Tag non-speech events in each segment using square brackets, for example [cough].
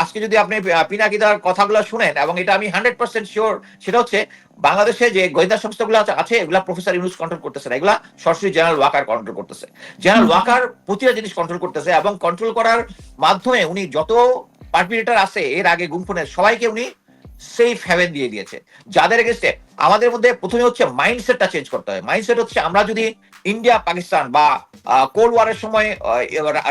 আজকে যদি আপনি পিনাকিদার কথাগুলো শুনেন এবং এটা আমি হান্ড্রেড পার্সেন্ট শিওর সেটা হচ্ছে বাংলাদেশে যে গোয়েন্দা সংস্থাগুলো আছে- এগুলা প্রফেসর ইউনুস কন্ট্রোল করতেছে না এগুলা সরাসরি জেনারেল ওয়াকার কন্ট্রোল করতেছে। জেনারেল ওয়াকার প্রতিটা জিনিস কন্ট্রোল করতেছে এবং কন্ট্রোল করার মাধ্যমে উনি যত পারপিটেটার আছে এর আগে গুমফুনের সবাইকে উনি সেফ হ্যাভেন দিয়ে দিয়েছে। যাদের এগেস্টে আমাদের মধ্যে প্রথমে হচ্ছে মাইন্ডসেটটা চেঞ্জ করতে হয়। মাইন্ডসেট হচ্ছে আমরা যদি ইন্ডিয়া পাকিস্তান বা কোল্ড ওয়ারের সময়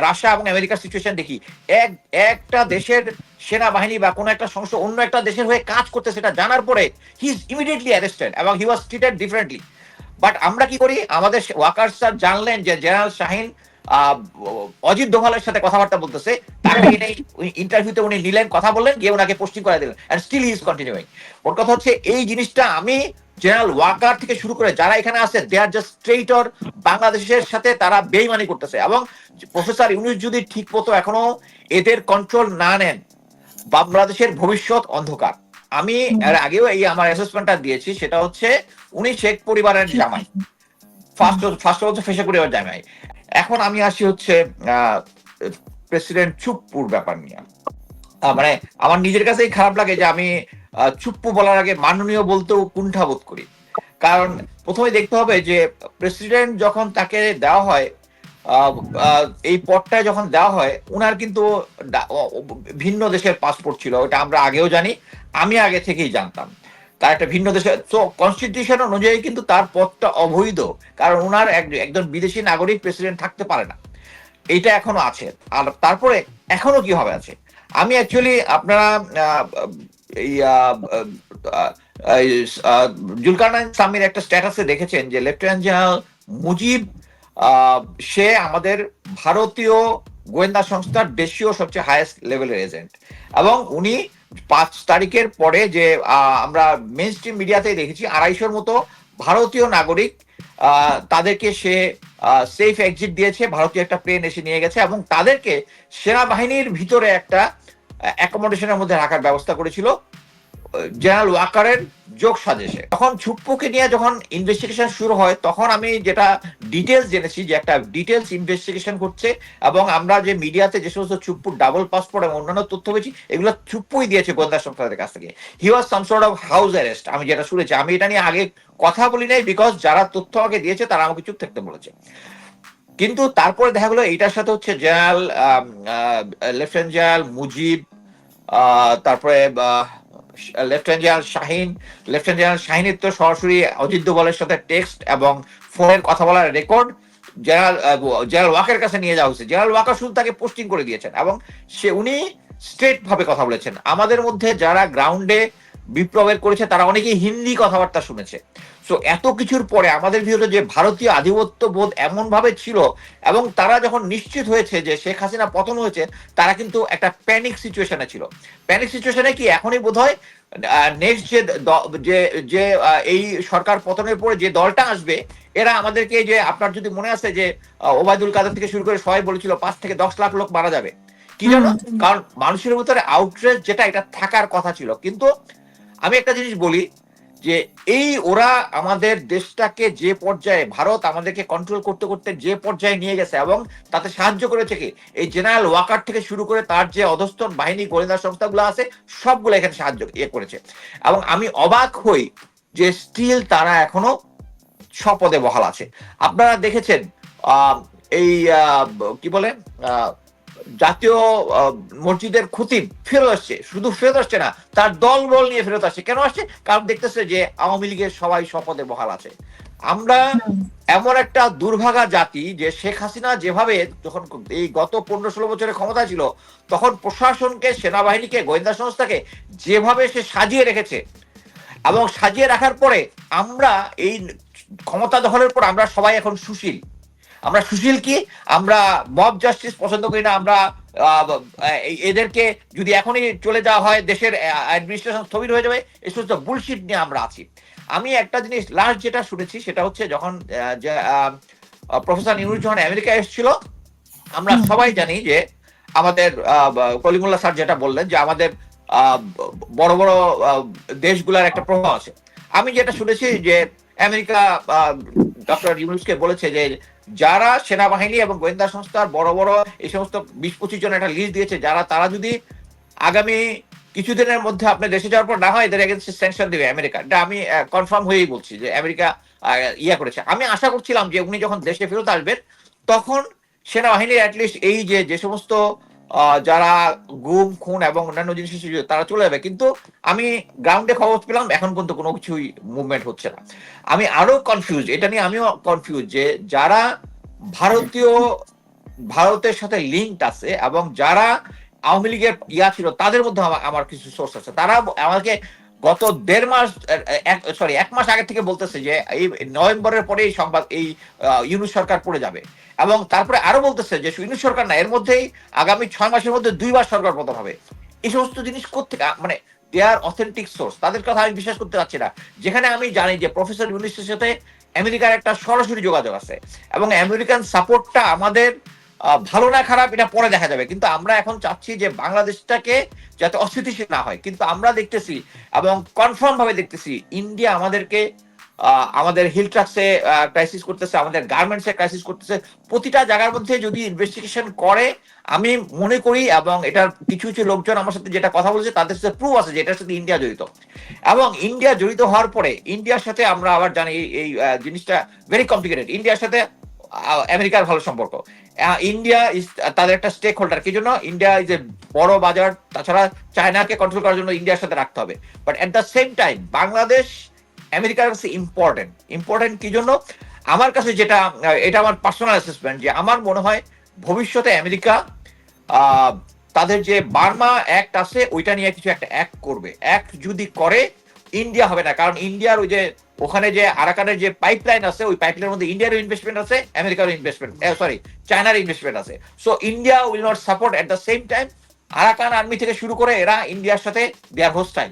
রাশিয়া এবং আমেরিকার সিচুয়েশন দেখি। এক একটা দেশের সেনাবাহিনী বা কোনো একটা সংস্থা অন্য একটা দেশের হয়ে কাজ করতে সেটা জানার পরে হি ইজ ইমিডিয়েটলি অ্যারেস্টেড এবং he was treated differently but আমরা কি করি? আমাদের ওয়াকার স্যার জানলেন যে জেনারেল শাহিন অজিত দোভালের সাথে কথাবার্তা বলতেছে। তাকে ইন্টারভিউতে [laughs] উনি নিলেন কথা বললেন গিয়ে ওনাকে পোস্টিং করে দিলেন। এন্ড স্টিল ইজ কন্টিনিউইং ওর কথা হচ্ছে এই জিনিসটা আমি জেনারেল ওয়াকার থেকে শুরু করে যারা এখানে আছে দে আর জাস্ট স্ট্রেটর বাংলাদেশের সাথে তারা বেইমানি করতেছে। এবং প্রফেসর ইউনুস যদি ঠিক মতো এখনও এদের কন্ট্রোল না নেন, বাংলাদেশের ভবিষ্যৎ অন্ধকার। আমি এর আগেও এই আমার অ্যাসেসমেন্টটা দিয়েছি, সেটা হচ্ছে উনি শেখ পরিবারের জামাই। ফার্স্ট ফার্স্ট হচ্ছে ফেসে পরিবার জামাই। এখন আমি আসি হচ্ছে প্রেসিডেন্ট চুপ্পুর ব্যাপার নিয়ে। মানে আমার নিজের কাছেই খারাপ লাগে যে আমি চুপ্পু বলার আগে মাননীয় বলতেও কুণ্ঠাবোধ করি। কারণ প্রথমে দেখতে হবে যে প্রেসিডেন্ট যখন তাকে দেওয়া হয় এই পদটায় যখন দেওয়া হয়, উনার কিন্তু ভিন্ন দেশের পাসপোর্ট ছিল, ওটা আমরা আগেও জানি, আমি আগে থেকেই জানতাম। তার একটা ভিন্ন দেশে তো কনস্টিটিউশন অনুযায়ী কিন্তু তার পদটা অবৈধ, কারণ এক- একজন বিদেশি নাগরিক প্রেসিডেন্ট থাকতে পারে না। এইটা এখনও আছে। আর তারপরে এখনও কি হবে আছে? আমি অ্যাকচুয়ালি আপনারা জুলকারনাইন সামির একটা স্ট্যাটাসে দেখেছেন যে লেফটেন্যান্ট জেনারেল মুজিব সে আমাদের ভারতীয় গোয়েন্দা সংস্থার দেশীয় সবচেয়ে হাইয়েস্ট লেভেলের এজেন্ট এবং উনি পাঁচ তারিখের পরে যে আমরা মেন স্ট্রিম মিডিয়াতে দেখেছি, আড়াইশোর মতো ভারতীয় নাগরিক তাদেরকে সে সেফ এক্সিট দিয়েছে, ভারতীয় একটা প্লেন এসে নিয়ে গেছে এবং তাদেরকে সেনাবাহিনীর ভিতরে একটা অ্যাকোমোডেশনের মধ্যে রাখার ব্যবস্থা করেছিল জেনারেল ওয়াকারের যোগ সাজেশে। তখন ছুপ্পুকে নিয়ে যখন ইনভেস্টিগেশন শুরু হয়, তখন আমি যেটা ডিটেলস জেনেছি যে একটা ডিটেলস ইনভেস্টিগেশন করছে এবং আমরা যে মিডিয়াতে যে সমস্ত চুপ্পুর ডাবল পাসপোর্ট এবং অন্যান্য তথ্য পেয়েছি, এগুলো চুপ্পুই দিয়েছে গোয়েন্দা সংস্থাদের কাছ থেকে। He was some sort of house arrest আমি যেটা শুনেছি। আমি এটা নিয়ে আগে কথা বলি নাই বিকজ যারা তথ্য আমাকে দিয়েছে তারা আমাকে চুপ থাকতে বলেছে। কিন্তু তারপরে দেখা গেলো এটার সাথে হচ্ছে জেনারেল লেফটেন্যান্ট জেনারেল মুজিব তারপরে lieutenant general Shahin. Lieutenant general শাহিনের তো সরাসরি অজিত দোভালের সাথে টেক্সট এবং ফোনের কথা বলার রেকর্ড জেনারেল জেনারেল ওয়াকের কাছে নিয়ে যাওয়া হয়েছে। জেনারেল ওয়াকার শুধু তাকে পোস্টিং করে দিয়েছেন এবং সে উনি স্ট্রেট ভাবে কথা বলেছেন। আমাদের মধ্যে যারা গ্রাউন্ডে বিপ্লবের করেছে তারা অনেকেই হিন্দি কথাবার্তা শুনেছে। সো এত কিছুর পরে আমাদের ভিতরে যে ভারতীয় আধিপত্য বোধ এমন ভাবে ছিল এবং তারা যখন নিশ্চিত হয়েছে যে শেখ হাসিনা পতন হয়েছে তারা কিন্তু একটা প্যানিক সিচুয়েশনে ছিল। প্যানিক সিচুয়েশনে কি এখনই বোধ হয় নেক্সট যে যে যে এই সরকার পতনের পরে যে দলটা আসবে এরা আমাদেরকে যে আপনার যদি মনে আছে যে ওবায়দুল কাদের থেকে শুরু করে সবাই বলেছিল পাঁচ থেকে দশ লাখ লোক মারা যাবে। কি জানো। কারণ মানুষের ভিতরে আউটরেস যেটা এটা থাকার কথা ছিল। কিন্তু আমি একটা জিনিস বলি যে এই ওরা আমাদের দেশটাকে যে পর্যায়ে, ভারত আমাদেরকে কন্ট্রোল করতে করতে যে পর্যায়ে নিয়ে গেছে এবং তাতে সাহায্য করেছে কি? এই জেনারেল ওয়াকার থেকে শুরু করে তার যে অধস্তন বাহিনী, গোয়েন্দা সংস্থাগুলো আছে, সবগুলো এখানে সাহায্য ইয়ে করেছে। এবং আমি অবাক হই যে স্টিল তারা এখনও স্বপদে বহাল আছে। আপনারা দেখেছেন এই কি বলে জাতীয় মসজিদের খুতিব ফেরত আসছে। শুধু ফেরত আসছে না, তার দল বল নিয়ে ফেরত আসছে। কেন আসছে? কারণ দেখতেছে যে আওয়ামী লীগের সবাই শপথে বহাল আছে। আমরা এমন একটা দুর্ভাগা জাতি যে শেখ হাসিনা যেভাবে যখন এই গত পনেরো ষোলো বছরের ক্ষমতা ছিল, তখন প্রশাসনকে, সেনাবাহিনীকে, গোয়েন্দা সংস্থাকে যেভাবে সে সাজিয়ে রেখেছে এবং সাজিয়ে রাখার পরে আমরা এই ক্ষমতা দখলের পর আমরা সবাই এখন সুশীল। আমরা সুশীল কি? আমরা মব জাস্টিস পছন্দ করি না আমরা এদেরকে যদি এখনই চলে যাওয়া হয় দেশের অ্যাডমিনিস্ট্রেশন স্থবির হয়ে যাবে এই সমস্ত বুলশিট নিয়ে আমরা আছি। আমি একটা জিনিস লাস্ট যেটা শুনেছি সেটা হচ্ছে যখন প্রফেসর নিউজ যখন আমেরিকা এসেছিল আমরা সবাই জানি যে আমাদের আহ, কলিমুল্লাহ স্যার যেটা বললেন যে আমাদের আহ, বড় বড় দেশগুলার একটা প্রভাব আছে। আমি যেটা শুনেছি যে আমেরিকা ডক্টর ইউনুসকে বলেছে যে যারা সেনাবাহিনী এবং গোয়েন্দা সংস্থার বড় বড় এই সমস্ত বিশ পঁচিশ জন একটা লিস্ট দিয়েছে, যারা তারা যদি আগামী কিছুদিনের মধ্যে আপনি দেশে যাওয়ার পর না হয়, এদের এগেন্সে স্যাংশন দেবে আমেরিকা। এটা আমি কনফার্ম হয়েই বলছি যে আমেরিকা ইয়া করেছে। আমি আশা করছিলাম যে উনি যখন দেশে ফেরত আসবেন, তখন সেনাবাহিনীর অ্যাটলিস্ট এই যে যে সমস্ত যারা গুম খুন এবং অন্যান্য জিনিস তারা চলে যাবে। কিন্তু আমি গ্রাউন্ডে খবর পেলাম, এখন পর্যন্ত কোনো কিছুই মুভমেন্ট হচ্ছে না। আমি আরও কনফিউজ এটা নিয়ে আমিও কনফিউজ যে যারা ভারতীয়, ভারতের সাথে লিঙ্ক আছে এবং যারা আওয়ামী লীগের ইয়া ছিল, তাদের মধ্যে আমার কিছু সোর্স আছে। তারা আমাকে গত দেড় মাস সরি এক মাস আগে থেকে বলতেছে যে এই নভেম্বরের পরে এই সংবাদ, এই ইউনুস সরকার পড়ে যাবে। এবং তারপরে আরও বলতেছে যে ইউনুস সরকার না, এর মধ্যেই আগামী ছয় মাসের মধ্যে দুইবার সরকার পতন হবে। এই সমস্ত জিনিস কোথেকে মানে দে আর অথেন্টিক সোর্স তাদের কথা আমি বিশ্বাস করতে পারছি না। যেখানে আমি জানি যে প্রফেসর ইউনুসের সাথে আমেরিকার একটা সরাসরি যোগাযোগ আছে। এবং আমেরিকান সাপোর্টটা আমাদের ভালো না খারাপ এটা পরে দেখা যাবে। কিন্তু আমরা এখন চাচ্ছি যে বাংলাদেশটাকে যাতে অস্থিতিশীল না হয়। কিন্তু আমরা দেখতেছি এবং কনফার্ম ভাবে দেখতেছি ইন্ডিয়া আমাদেরকে আমাদের হিল ট্রাক্সে ক্রাইসিস করতেছে, আমাদের গার্মেন্টসে ক্রাইসিস করতেছে। প্রতিটা জায়গার মধ্যে যদি ইনভেস্টিগেশন করে, আমি মনে করি এবং এটার কিছু কিছু লোকজন আমার সাথে যেটা কথা বলছে, তাদের সাথে প্রুফ আছে যে এটার সাথে ইন্ডিয়া জড়িত। এবং ইন্ডিয়া জড়িত হওয়ার পরে ইন্ডিয়ার সাথে আমরা আবার জানি এই- জিনিসটা ভেরি কমপ্লিকেটেড ইন্ডিয়ার সাথে আমেরিকার ভালো সম্পর্ক। ইন্ডিয়া তাদের একটা স্টেক হোল্ডার কি জন্য? ইন্ডিয়া এ বড় বাজার, তাছাড়া চায়নাকে কন্ট্রোল করার জন্য ইন্ডিয়ার সাথে রাখতে হবে। But at the same time Bangladesh আমেরিকার কাছে ইম্পর্টেন্ট ইম্পর্টেন্ট কি জন্য? আমার কাছে যেটা এটা আমার পার্সোনাল অ্যাসেসমেন্ট যে আমার মনে হয় ভবিষ্যতে আমেরিকা তাদের যে বার্মা অ্যাক্ট আছে, ওইটা নিয়ে কিছু একটা অ্যাক্ট করবে। অ্যাক্ট যদি করে ইন্ডিয়া হবে না। কারণ ইন্ডিয়ার ওই যে ওখানে যে আরাকানের যে পাইপলাইন আছে, ওই পাইপলাইনের মধ্যে ইন্ডিয়ারও ইনভেস্টমেন্ট আছে আমেরিকারও ইনভেস্টমেন্ট সরি চায়নার ইনভেস্টমেন্ট আছে। So India will not support at the same time Arakan army থেকে শুরু করে এরা ইন্ডিয়ার সাথে দেয়ার হোস্টাইল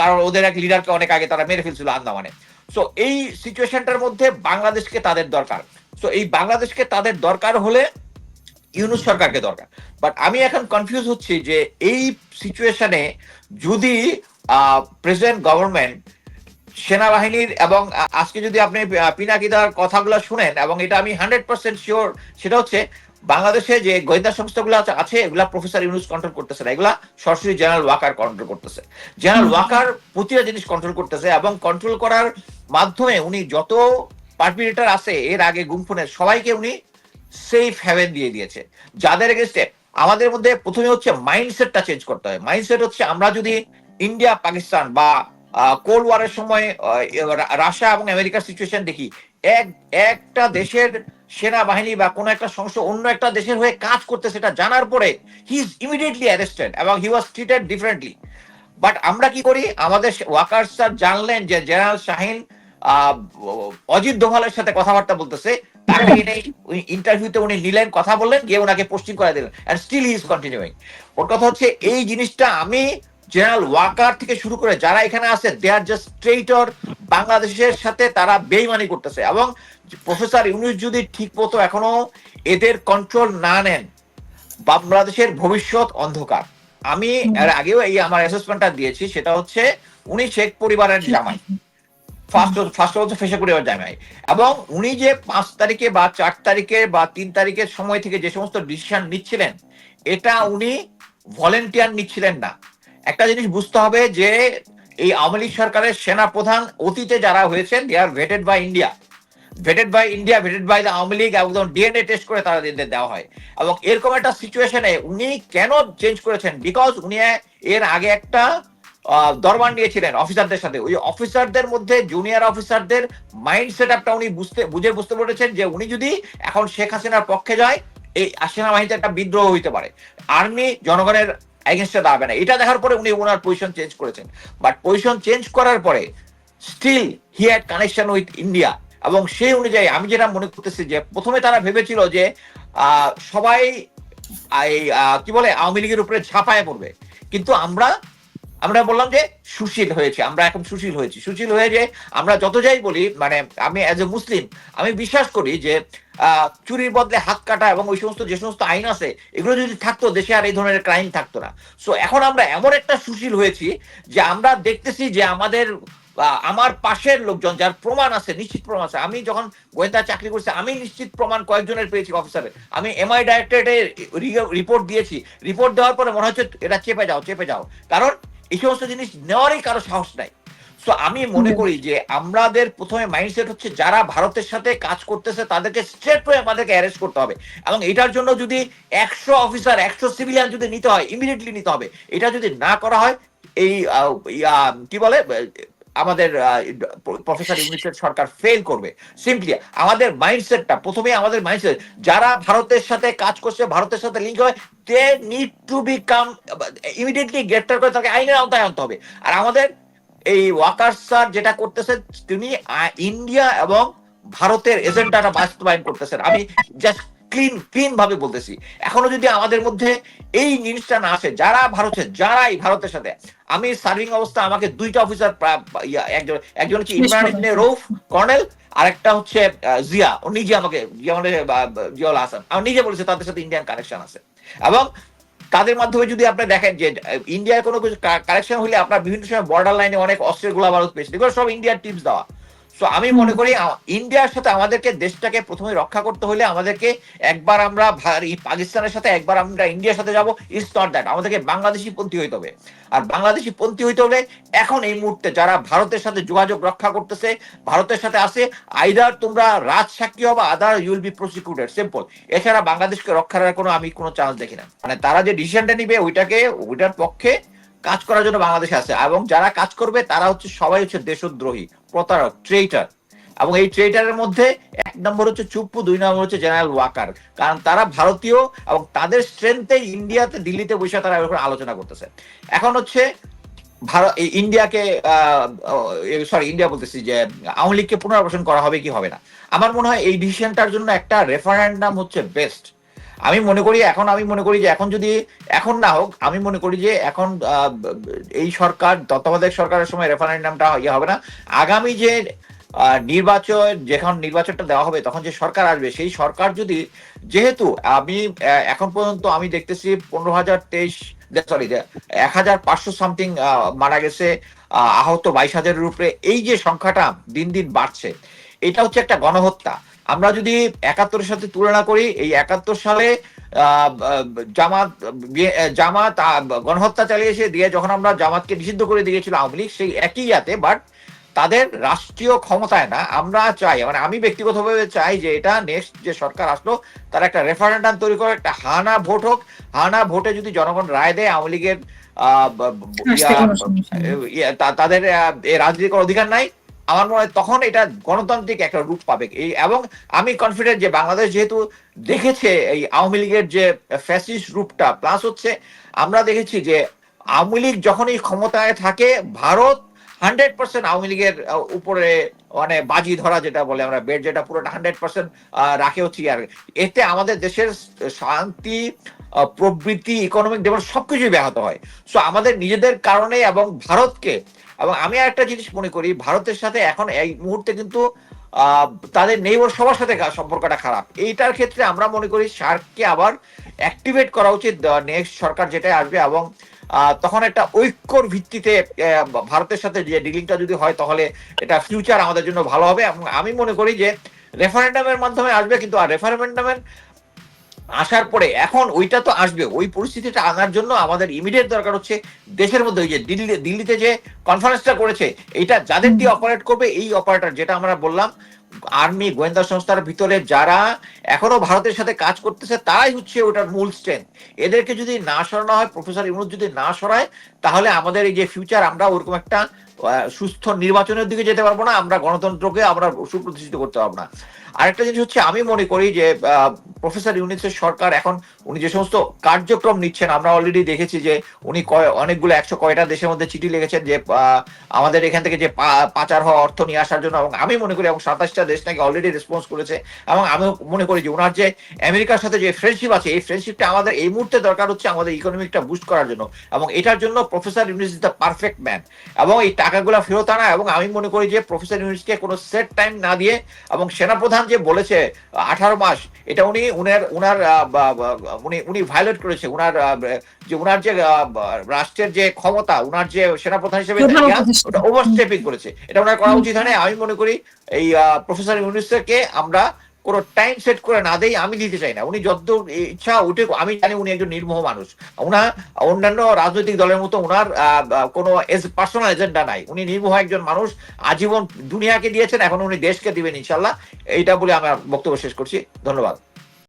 কারণ ওদের এক লিডারকে অনেক আগে তারা মেরে ফেলছিল আন্দামানে। সো এই সিচুয়েশনটার মধ্যে বাংলাদেশকে তাদের দরকার। সো এই বাংলাদেশকে তাদের দরকার হলে ইউনুস সরকারকে দরকার। বাট আমি এখন কনফিউজ হচ্ছি যে এই সিচুয়েশনে যদি প্রেসিডেন্ট গভর্নমেন্ট সেনাবাহিনীর এবং আজকে যদি আপনি পিনাকিদার কথাগুলো শুনেন এবং এটা আমি হান্ড্রেড পার্সেন্ট শিওর সেটা হচ্ছে বাংলাদেশে যে গোয়েন্দা সংস্থাগুলো আছে এগুলা প্রফেসর ইউনুস কন্ট্রোল করতেছে না। এগুলা সরাসরি জেনারেল ওয়াকার কন্ট্রোল করতেছে। জেনারেল ওয়াকার প্রতিটা জিনিস কন্ট্রোল করতেছে এবং কন্ট্রোল করার মাধ্যমে উনি যত পারপিটেটার আছে এর আগে গুমফুনের সবাইকে উনি সেফ হ্যাভেন দিয়ে দিয়েছে। যাদের এগেনস্টে আমাদের মধ্যে প্রথমে হচ্ছে মাইন্ডসেটটা চেঞ্জ করতে হয়। মাইন্ডসেট হচ্ছে আমরা যদি ইন্ডিয়া পাকিস্তান বা কোল্ড ওয়ারের সময় রাশিয়া এবং আমেরিকার সিচুয়েশন দেখি। এক, একটা দেশের সেনাবাহিনী বা কোনো একটা সংস্থা অন্য একটা দেশের হয়ে কাজ করতে সেটা জানার পরে হি ইজ ইমিডিয়েটলি অ্যারেস্টেড এবং he was treated differently but আমরা কি করি? আমাদের ওয়াকার্স জানলেন যে জেনারেল শাহিন অজিত দোভালের সাথে কথাবার্তা বলতেছে। তাকে ইন্টারভিউতে উনি নিলেন, কথা বললেন, গিয়ে ওনাকে পোস্টিং করে দিলেন। And still he is continuing ওর কথা হচ্ছে, এই জিনিসটা আমি জেনারেল ওয়াকার থেকে শুরু করে যারা এখানে আছে দে আর জাস্ট স্ট্রেটর বাংলাদেশের সাথে তারা বেইমানি করতেছে। এবং প্রফেসর ইউনুস যদি ঠিক মতো এখনও এদের কন্ট্রোল না নেন বাংলাদেশের ভবিষ্যৎ অন্ধকার। আমি এর আগেও এই আমার অ্যাসেসমেন্টটা দিয়েছি সেটা হচ্ছে উনি শেখ পরিবারের জামাই। ফার্স্ট ফার্স্ট হচ্ছে ফেসে পরিবার জামাই। এবং উনি যে পাঁচ তারিখে বা চার তারিখে বা তিন তারিখের সময় থেকে যে সমস্ত ডিসিশন নিচ্ছিলেন এটা উনি ভলেন্টিয়ার নিচ্ছিলেন না। একটা জিনিস বুঝতে হবে যে এই আওয়ামী লীগ সরকারের সেনা প্রধান অতীতে যারা হয়েছেন they are vetted by India vetted by India vetted by the Awami League একদম ডিএনএ টেস্ট করে তারা এদের দেওয়া হয়। এবং এরকম একটা সিচুয়েশনে উনি কেন চেঞ্জ করেছেন? বিকজ উনি এর আগে একটা দরবার নিয়েছিলেন অফিসারদের সাথে। ওই অফিসারদের মধ্যে জুনিয়র অফিসারদের মাইন্ড সেট আপটা উনি বুঝতে, বুঝে বুঝতে পেরেছেন যে উনি যদি এখন শেখ হাসিনার পক্ষে যায়, এই সেনাবাহিনীতে একটা বিদ্রোহ হইতে পারে। আর্মি জনগণের এগেনস্টে দাঁড়াবে না। এটা দেখার পরে উনি ওনার পজিশন চেঞ্জ করেছেন। বাট পজিশন চেঞ্জ করার পরে still he had connection with India এবং সেই অনুযায়ী আমি যেটা মনে করতেছি যে প্রথমে তারা ভেবেছিল যে সবাই কি বলে, আওয়ামী লীগের উপরে ছাপায় পড়বে। কিন্তু আমরা আমরা বললাম যে সুশীল হয়েছে, আমরা এখন সুশীল হয়েছি। সুশীল হয়ে যে আমরা যত যাই বলি মানে আমি অ্যাজ এ মুসলিম আমি বিশ্বাস করি যে চুরির বদলে হাত কাটা এবং ওই সমস্ত যে সমস্ত আইন আছে, এগুলো যদি থাকতো, দেশে আর এই ধরনের ক্রাইম থাকতো না। সো এখন আমরা এমন একটা সুশীল হয়েছি যে আমরা দেখতেছি যে আমাদের আমার পাশের লোকজন যার প্রমাণ আছে, নিশ্চিত প্রমাণ আছে, আমি যখন গোয়েন্দা চাকরি করছি, আমি নিশ্চিত প্রমাণ কয়েকজনের পেয়েছি অফিসারের আমি এমআই ডাইরেক্টরেটে রিপোর্ট দিয়েছি। রিপোর্ট দেওয়ার পরে মনে হচ্ছে, এটা চেপে যাও চেপে যাও। কারণ এই সমস্ত জিনিস নেওয়ারই কারও সাহস নাই। তো আমি মনে করি যে আমাদের প্রথমে মাইন্ডসেট হচ্ছে যারা ভারতের সাথে কাজ করতেছে, তাদেরকে স্ট্রেট হয়ে আমাদেরকে অ্যারেস্ট করতে হবে। এবং এটার জন্য যদি একশো অফিসার একশো সিভিলিয়ান যদি নিতে হয় ইমিডিয়েটলি নিতে হবে। এটা যদি না করা হয়, এই কি বলে আমাদের প্রফেসর [laughs] ইউনিসেফ সরকার ফেল করবে। সিম্পলি আমাদের মাইন্ডসেটটা প্রথমে আমাদের মাইন্ডসেট যারা ভারতের সাথে কাজ করছে ভারতের সাথে লিঙ্ক হয় they need to become immediately গ্রেপ্তার করে তাকে আইনের আওতায় আনতে হবে। আর আমাদের এই ওয়াকার স্যার যেটা করতেছে তিনি ইন্ডিয়া এবং ভারতের এজেন্ডাটা বাস্তবায়ন করতেছেন। আমি জাস্ট ক্লিন ক্লিন ভাবে বলতেছি। এখনও যদি আমাদের মধ্যে এই জিনিসটা না আসে যারা ভারতের যারাই ভারতের সাথে আমি সার্ভিং অবস্থা আমাকে দুইটা অফিসার একজন একজন হচ্ছে ইমরান ইবনে রৌফ কর্নেল আরেকটা হচ্ছে জিয়া ও নিজে আমাকে জিয়া মানে জিয়াউল হাসান। আমার নিজে বলেছে তাদের সাথে ইন্ডিয়ান কানেকশন আছে। এবং তাদের মাধ্যমে যদি আপনি দেখেন যে ইন্ডিয়ার কোনো কিছু কালেকশন হলে আপনার বিভিন্ন সময় বর্ডার লাইনে অনেক অস্ত্রের গোলা বারুদ পেয়েছে। এগুলো সব ইন্ডিয়ার টিপস দেওয়া। সো আমি মনে করি ইন্ডিয়ার সাথে আমাদেরকে দেশটাকে প্রথমে রক্ষা করতে হলে আমাদেরকে একবার আমরা পাকিস্তানের সাথে একবার আমরা ইন্ডিয়ার সাথে যাব। ইজ নট দ্যাট আমাদেরকে বাংলাদেশি পন্থী হইতে হবে। আর বাংলাদেশি পন্থী হইতে হলে এখন এই মুহূর্তে যারা ভারতের সাথে যোগাযোগ রক্ষা করতেছে, ভারতের সাথে আছে আইদার তোমরা রাজ সাক্ষী হবে other you'll be prosecuted simple এছাড়া বাংলাদেশকে রক্ষার কোনো আমি কোনো চান্স দেখি না। মানে তারা যে ডিসিশনটা নিবে, ওইটাকে, ওইটার পক্ষে কাজ করার জন্য বাংলাদেশে আছে। এবং যারা কাজ করবে, তারা হচ্ছে সবাই হচ্ছে দেশদ্রোহী, প্রতারক ট্রেটার এবং এই ট্রেটারের মধ্যে এক নম্বর হচ্ছে চুপ্পু, দুই নম্বর হচ্ছে জেনারেল ওয়াকার। কারণ তারা ভারতীয় এবং তাদের স্ট্রেংথে ইন্ডিয়াতে, দিল্লিতে বসে তারা এরকম আলোচনা করতেছে। এখন হচ্ছে ভারত ইন্ডিয়াকে সরি ইন্ডিয়া বলতেছি যে, আওয়ামী লীগকে পুনর্বাসন করা হবে কি হবে না? আমার মনে হয় এই ডিসিশনটার জন্য একটা রেফারেন্ডাম হচ্ছে বেস্ট আমি মনে করি এখন, আমি মনে করি যে এখন যদি, এখন না হোক, আমি মনে করি যে এখন এই সরকার, তত্ত্বাবধায়ক সরকারের সময় রেফারেন্ডামটা ইয়ে হবে না। আগামী যে নির্বাচন, যখন নির্বাচনটা দেওয়া হবে, তখন যে সরকার আসবে, সেই সরকার যদি, যেহেতু আমি এখন পর্যন্ত আমি দেখতেছি পনেরো হাজার তেইশ সরি এক হাজার পাঁচশো সামথিং মারা গেছে আহত বাইশ হাজারের উপরে। এই যে সংখ্যাটা দিন দিন বাড়ছে এটা হচ্ছে একটা গণহত্যা। আমরা যদি একাত্তরের সাথে তুলনা করি এই একাত্তর সালে জামাত জামাত গণহত্যা চালিয়েছে দিয়ে যখন আমরা জামাতকে নিষিদ্ধ করে দিয়েছিল আওয়ামী লীগ সেই একই ইয়াতে বাট তাদের রাষ্ট্রীয় ক্ষমতায় না আমরা চাই মানে আমি ব্যক্তিগতভাবে চাই যে এটা নেক্সট যে সরকার আসলো তার একটা রেফারেন্ডাম তৈরি করে একটা হানা ভোট হোক। হানা ভোটে যদি জনগণ রায় দেয় আওয়ামী লীগের তাদের আহ, রাজনীতি করার অধিকার নাই। আমার মনে হয় তখন এটা গণতান্ত্রিক একটা রূপ পাবে। এই এবং আমি কনফিডেন্ট যে বাংলাদেশ যেহেতু দেখেছে এই আওয়ামী লীগের যে ফ্যাসিস্ট রূপটা প্লাস হচ্ছে আমরা দেখেছি যে আওয়ামী লীগ যখনই ক্ষমতায় থাকে, ভারত হান্ড্রেড পার্সেন্ট আওয়ামী লীগের উপরে মানে বাজি ধরা যেটা বলে আমরা, বেড যেটা পুরোটা হান্ড্রেড পার্সেন্ট রাখে হচ্ছে আর এতে আমাদের দেশের শান্তি প্রবৃত্তি ইকোনমিক ডেভেলপ সবকিছুই ব্যাহত হয়। সো আমাদের নিজেদের কারণে এবং ভারতকে, এবং আমি একটা জিনিস মনে করি, ভারতের সাথে এখন এই মুহূর্তে কিন্তু তাদের নেইবার সবার সাথে সম্পর্কটা খারাপ। এইটার ক্ষেত্রে আমরা মনে করি সার্ককে আবার অ্যাক্টিভেট করা উচিত নেক্সট সরকার যেটা আসবে এবং তখন একটা ঐক্যর ভিত্তিতে ভারতের সাথে যে ডিলিংটা যদি হয়, তাহলে এটা ফিউচার আমাদের জন্য ভালো হবে। এবং আমি মনে করি যে রেফারেন্ডামের মাধ্যমে আসবে, কিন্তু আর রেফারেন্ডামের আসার পরে এখন ওইটা তো আসবে। ওই পরিস্থিতিটা আনার জন্য আমাদের ইমিডিয়েট দরকার হচ্ছে দেশের মধ্যে ওই যে দিল্লি, দিল্লিতে যে কনফারেন্সটা করেছে এটা যাদের দিয়ে অপারেট করবে, এই অপারেটর যেটা আমরা বললাম আর্মি গোয়েন্দা সংস্থার ভিতরে যারা এখনও ভারতের সাথে কাজ করতেছে, তারাই হচ্ছে ওটার মূল স্ট্রেংথ এদেরকে যদি না সরানো হয় প্রফেসর ইমরুদ যদি না সরায় তাহলে আমাদের এই যে ফিউচার আমরা ওরকম একটা সুস্থ নির্বাচনের দিকে যেতে পারব না, আমরা গণতন্ত্রকে আমরা সুপ্রতিষ্ঠিত করতে পারব না। আরেকটা জিনিস হচ্ছে, আমি মনে করি যে প্রফেসর ইউনিসের সরকার এখন উনি যে সমস্ত কার্যক্রম নিচ্ছেন, আমরা অলরেডি দেখেছি যে উনি কয়- অনেকগুলো একশো কয়টা দেশের মধ্যে চিঠি লিখেছেন যে আমাদের এখান থেকে যে পাচার হওয়া অর্থ নিয়ে আসার জন্য, এবং আমি মনে করি, এবং সাতাশটা দেশ নাকি অলরেডি রেসপন্স করেছে, এবং আমি মনে করি যে ওনার যে আমেরিকার সাথে যে ফ্রেন্ডশিপ আছে, এই ফ্রেন্ডশিপটা আমাদের এই মুহূর্তে দরকার হচ্ছে আমাদের ইকোনমিকটা বুস্ট করার জন্য, এবং এটার জন্য professor Yunus is the perfect man এবং এই টাকাগুলো ফেরত আনা এবং আমি মনে করি যে প্রফেসর ইউনিসকে কোনো সেট টাইম না দিয়ে এবং সেনাপ্রধান যে বলেছে আঠারো মাস এটা উনি উনার উনার উনি উনি ভায়োলেট করেছে। উনার যে উনার যে রাষ্ট্রের যে ক্ষমতা উনার যে সেনাপ্রধান হিসেবে। ওটা ওভারস্টেপিং করেছে। এটা ওনার করা উচিত হয় আমি মনে করি এই প্রফেসর ইউনিসকে আমরা কোনো টাইম সেট করে না দেয় আমি দিতে চাই না। উনি যত ইচ্ছা উঠে আমি জানি উনি একজন নির্মোহ মানুষ। ওনা অন্যান্য রাজনৈতিক দলের মতো ওনার কোনো পার্সোনাল এজেন্ডা নাই। উনি নির্মোহ একজন মানুষ, আজীবন দুনিয়াকে দিয়েছেন, এখন উনি দেশকে দিবেন ইনশাল্লাহ এইটা বলে আমার বক্তব্য শেষ করছি। ধন্যবাদ।